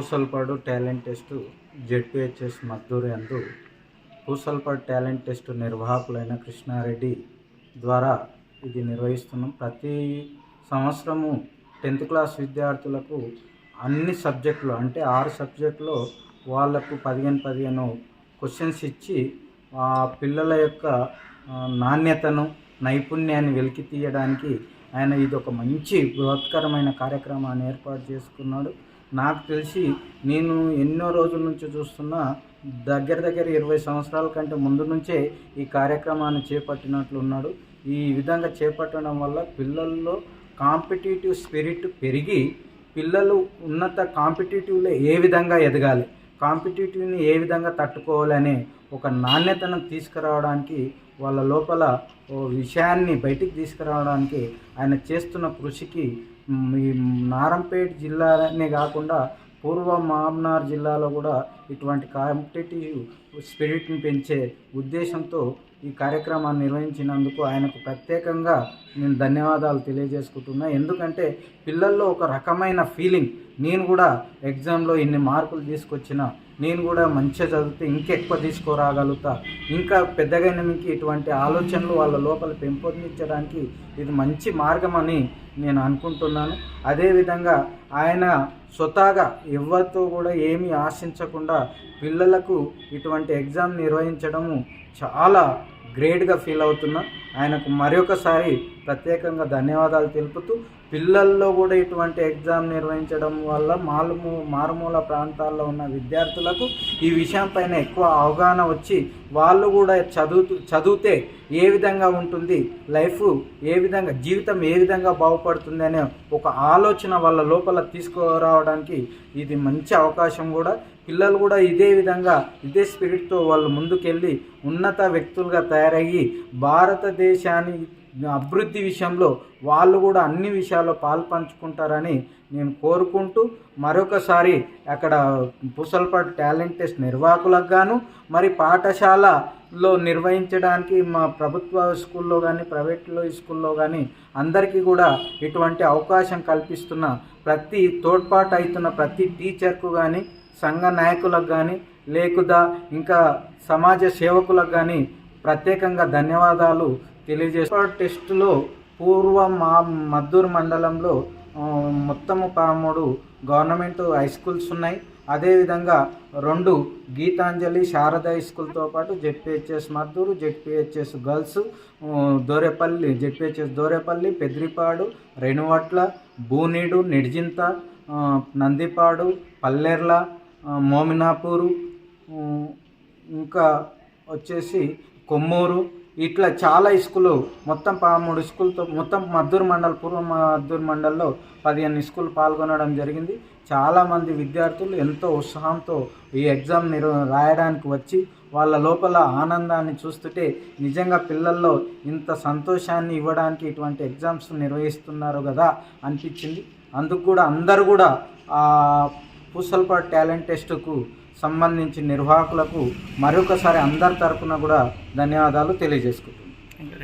Pusalpadu talent test ZPHS Madduru అందు Pusalpadu talent test నిర్వాహకులైన కృష్ణారెడ్డి ద్వారా ఇది నిర్వహిస్తున్నాం. ప్రతి సంవత్సరము టెన్త్ క్లాస్ విద్యార్థులకు అన్ని సబ్జెక్టులు అంటే ఆరు సబ్జెక్టులో వాళ్ళకు పదిహేను పదిహేను క్వశ్చన్స్ ఇచ్చి ఆ పిల్లల యొక్క నాణ్యతను నైపుణ్యాన్ని వెలికి తీయడానికి ఆయన ఇది ఒక మంచి బృహత్కరమైన కార్యక్రమాన్ని ఏర్పాటు చేసుకున్నాడు. నాకు తెలిసి నేను ఎన్నో రోజుల నుంచి చూస్తున్నా దగ్గర దగ్గర ఇరవై సంవత్సరాల కంటే ముందు నుంచే ఈ కార్యక్రమాన్ని చేపట్టినట్లు ఉన్నాడు. ఈ విధంగా చేపట్టడం వల్ల పిల్లల్లో కాంపిటేటివ్ స్పిరిట్ పెరిగి పిల్లలు ఉన్నత కాంపిటేటివ్లో ఏ విధంగా ఎదగాలి కాంపిటేటివ్ని ఏ విధంగా తట్టుకోవాలనే ఒక నాణ్యతను తీసుకురావడానికి వాళ్ళ లోపల ఓ విషయాన్ని బయటికి తీసుకురావడానికి ఆయన చేస్తున్న కృషికి ఈ నారంపేట్ జిల్లానే కాకుండా పూర్వ మామ్నార్ జిల్లాలో కూడా ఇటువంటి కాంపిటేటివ్ స్పిరిట్ని పెంచే ఉద్దేశంతో ఈ కార్యక్రమాన్ని నిర్వహించినందుకు ఆయనకు ప్రత్యేకంగా నేను ధన్యవాదాలు తెలియజేసుకుంటున్నా. ఎందుకంటే పిల్లల్లో ఒక రకమైన ఫీలింగ్. నేను కూడా ఎగ్జామ్లో ఇన్ని మార్కులు తీసుకొచ్చిన నేను కూడా మంచిగా చదివితే ఇంకెక్కువ తీసుకురాగలుగుతా. ఇంకా పెద్దగైన మీకు ఇటువంటి ఆలోచనలు వాళ్ళ లోపల పెంపొందించడానికి ఇది మంచి మార్గం అని నేను అనుకుంటున్నాను. అదేవిధంగా ఆయన స్వతహాగా ఎవరితో కూడా ఏమీ ఆశించకుండా పిల్లలకు ఇటువంటి ఎగ్జామ్ నిర్వహించడము చాలా గ్రేట్గా ఫీల్ అవుతున్నా. ఆయనకు మరొకసారి ప్రత్యేకంగా ధన్యవాదాలు తెలుపుతూ పిల్లల్లో కూడా ఇటువంటి ఎగ్జామ్ నిర్వహించడం వల్ల మారుమూ మారుమూల ప్రాంతాల్లో ఉన్న విద్యార్థులకు ఈ విషయంపైన ఎక్కువ అవగాహన వచ్చి వాళ్ళు కూడా చదువుతూ చదివితే ఏ విధంగా ఉంటుంది లైఫ్ ఏ విధంగా జీవితం ఏ విధంగా బాగుపడుతుంది అనే ఒక ఆలోచన వాళ్ళ లోపల తీసుకురావడానికి ఇది మంచి అవకాశం కూడా. పిల్లలు కూడా ఇదే విధంగా ఇదే స్పిరిట్తో వాళ్ళు ముందుకెళ్ళి ఉన్నత వ్యక్తులుగా తయారయ్యి భారతదేశాన్ని అభివృద్ధి విషయంలో వాళ్ళు కూడా అన్ని విషయాల్లో పాల్పంచుకుంటారని నేను కోరుకుంటూ మరొకసారి అక్కడ పూసల్పాటు టాలెంట్ టెస్ట్ నిర్వాహకులకు గాను మరి పాఠశాలలో నిర్వహించడానికి మా ప్రభుత్వ స్కూల్లో కానీ ప్రైవేట్లో స్కూల్లో కానీ అందరికీ కూడా ఇటువంటి అవకాశం కల్పిస్తున్న ప్రతి తోడ్పాటు అవుతున్న ప్రతి టీచర్కు కానీ సంఘ నాయకులకు కానీ లేకుదా ఇంకా సమాజ సేవకులకు కానీ ప్రత్యేకంగా ధన్యవాదాలు తెలియజేస్తారు టెస్టులో పూర్వ మా మద్దూరు మండలంలో మొత్తము పదమూడు గవర్నమెంట్ హై స్కూల్స్ ఉన్నాయి. అదేవిధంగా రెండు గీతాంజలి శారద హై స్కూల్తో పాటు ZPHS Madduru ZPHS girls Dorepalli ZPHS Dorepalli Pedripadu Renuvatla Boonidu Nidjintha Nandipadu Pallerla Mominapuru ఇంకా వచ్చేసి కొమ్మూరు ఇట్లా చాలా స్కూలు మొత్తం పదమూడు స్కూల్తో మొత్తం మద్దూరు మండల్ పూర్వ మద్దూరు మండల్లో పదిహేను స్కూల్ పాల్గొనడం జరిగింది. చాలామంది విద్యార్థులు ఎంతో ఉత్సాహంతో ఈ ఎగ్జామ్ నిర్ రాయడానికి వచ్చి వాళ్ళ లోపల ఆనందాన్ని చూస్తుంటే నిజంగా పిల్లల్లో ఇంత సంతోషాన్ని ఇవ్వడానికి ఇటువంటి ఎగ్జామ్స్ నిర్వహిస్తున్నారు కదా అనిపించింది. అందుకు కూడా అందరూ కూడా పూసల్ప టాలెంట్ టెస్టుకు సంబంధించి నిర్వాహకులకు మరొకసారి అందరి తరపున కూడా ధన్యవాదాలు తెలియజేసుకుంటున్నాను.